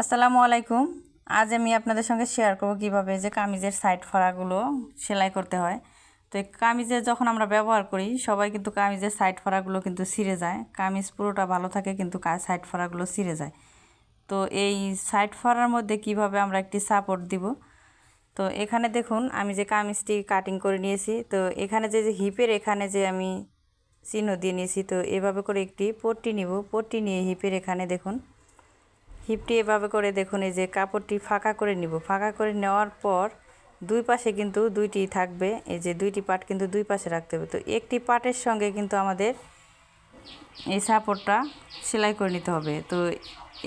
আসসালামু আলাইকুম। আজ আমি আপনাদের সঙ্গে শেয়ার করব কীভাবে যে কামিজের সাইড ফাড়াগুলো সেলাই করতে হয়। তো এই কামিজের যখন আমরা ব্যবহার করি, সবাই কিন্তু কামিজের সাইড ফাড়াগুলো কিন্তু ছিঁড়ে যায়। কামিজ পুরোটা ভালো থাকে, কিন্তু সাইড ফাড়াগুলো ছিঁড়ে যায়। তো এই সাইড ফাড়ার মধ্যে কীভাবে আমরা একটি সাপোর্ট দিব? তো এখানে দেখুন, আমি যে কামিজটি কাটিং করে নিয়েছি, তো এখানে যে যে হিপের এখানে যে আমি চিহ্ন দিয়ে নিয়েছি, তো এভাবে করে একটি পট্টি নিব। পট্টি নিয়ে হিপের এখানে দেখুন হিপটি এভাবে করে দেখুন, এই যে কাপড়টি ফাঁকা করে নিব। ফাঁকা করে নেওয়ার পর দুই পাশে কিন্তু দুইটি থাকবে, এই যে দুইটি পাট কিন্তু দুই পাশে রাখতে হবে। তো একটি পাটের সঙ্গে কিন্তু আমাদের এই সাপোর্টটা সেলাই করে নিতে হবে। তো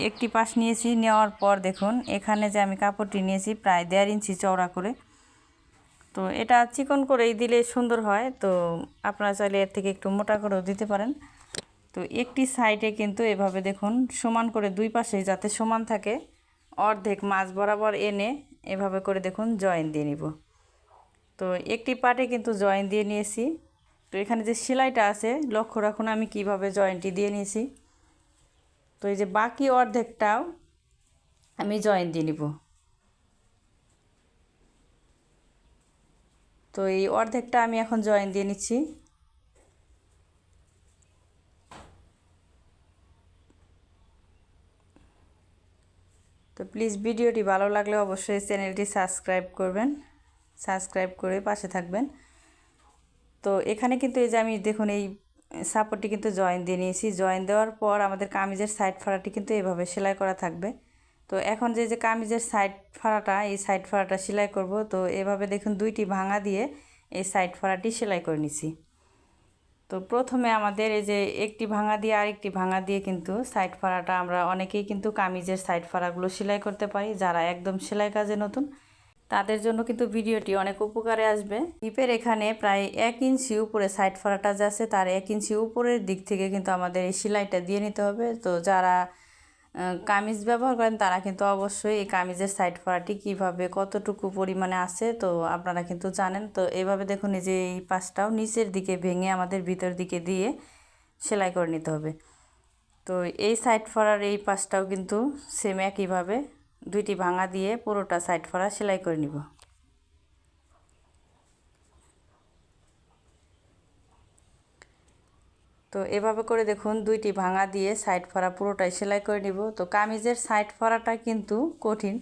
একটি পাশ নিয়েছি, নেওয়ার পর দেখুন, এখানে যে আমি কাপড়টি নিয়েছি প্রায় দেড় ইঞ্চি চওড়া করে। তো এটা চিকন করেই দিলে সুন্দর হয়। তো আপনারা চাইলে এর থেকে একটু মোটা করেও দিতে পারেন। তো একটি সাইডে কিন্তু এভাবে দেখুন সমান করে দুই পাশে যাতে সমান থাকে, অর্ধেক মাছ বরাবর এনে এভাবে করে দেখুন জয়েন দিয়ে নিব। তো একটি পার্টে কিন্তু জয়েন দিয়ে নিয়েছি। তো এখানে যে সেলাইটা আছে, লক্ষ্য রাখুন আমি কীভাবে জয়েন্টটি দিয়ে নিয়েছি। তো এই যে বাকি অর্ধেকটাও আমি জয়েন দিয়ে নিব। তো এই অর্ধেকটা আমি এখন জয়েন দিয়ে নিচ্ছি। তো প্লিজ ভিডিওটি ভালো লাগলে অবশ্যই চ্যানেলটি সাবস্ক্রাইব করবেন, সাবস্ক্রাইব করে পাশে থাকবেন। তো এখানে কিন্তু এই যে আমি দেখুন এই সাপোর্টটি কিন্তু জয়েন দিয়ে নিয়েছি। জয়েন দেওয়ার পর আমাদের কামিজের সাইড ফাড়াটি কিন্তু এভাবে সেলাই করা থাকবে। তো এখন যে যে কামিজের সাইড ফাড়াটা, এই সাইড ফাড়াটা সেলাই করব। তো এভাবে দেখুন দুইটি ভাঙা দিয়ে এই সাইড ফাড়াটি সেলাই করে নিছি। তো প্রথমে আমাদের এই যে একটি ভাঙা দিয়ে আরেকটি ভাঙা দিয়ে কিন্তু সাইড ফাড়াটা আমরা অনেকেই কিন্তু কামিজের সাইড ফাড়াগুলো সেলাই করতে পারি, যারা একদম সেলাই কাজে নতুন। তাদের জন্য কিন্তু ভিডিওটি অনেক উপকারে আসবে। হিপের এখানে প্রায় এক ইঞ্চি উপরে সাইড ফাড়াটা যাচ্ছে তার এক ইঞ্চি উপরের দিক থেকে কিন্তু আমাদের এই সেলাইটা দিয়ে নিতে হবে। তো যারা কামিজ ব্যবহার করেন, তারা কিন্তু অবশ্যই এই কামিজের সাইড ফাড়াটি কীভাবে, কতটুকু পরিমাণে আছে, তো আপনারা কিন্তু জানেন। তো এভাবে দেখুন, এই যে এই পাশটাও নিচের দিকে ভেঙে আমাদের ভিতর দিকে দিয়ে সেলাই করে নিতে হবে। তো এই সাইড ফরার এই পাশটাও কিন্তু সেম একইভাবে, দুইটি ভাঙা দিয়ে পুরোটা সাইড ফাড়া সেলাই করে নিব। তো এভাবে করে দেখুন দুইটি ভাঙা দিয়ে সাইড ফাড়া পুরোটাই সেলাই করে নিব। তো কামিজের সাইড ফাড়াটা কিন্তু কঠিন।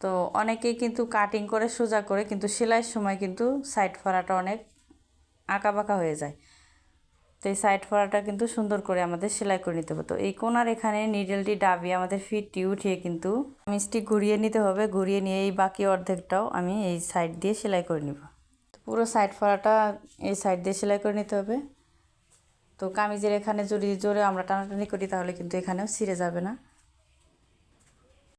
তো অনেকেই কিন্তু কাটিং করে সোজা করে কিন্তু সেলাইয়ের সময় কিন্তু সাইড ফাড়াটা অনেক আঁকা বাঁকা হয়ে যায়। তো এই সাইড ফাড়াটা কিন্তু সুন্দর করে আমাদের সেলাই করে নিতে হবে। তো এই কোনার এখানে নিডেলটি ডাবিয়ে আমাদের ফিটটি উঠিয়ে কিন্তু কামিজটি ঘুরিয়ে নিতে হবে। ঘুরিয়ে নিয়ে এই বাকি অর্ধেকটাও আমি এই সাইড দিয়ে সেলাই করে নিব। পুরো সাইড ফাড়াটা এই সাইড দিয়ে সেলাই করে নিতে হবে। তো কামিজের এখানে যদি জোরে আমরা টানাটানি করি তাহলে কিন্তু এখানেও ছিঁড়ে যাবে না।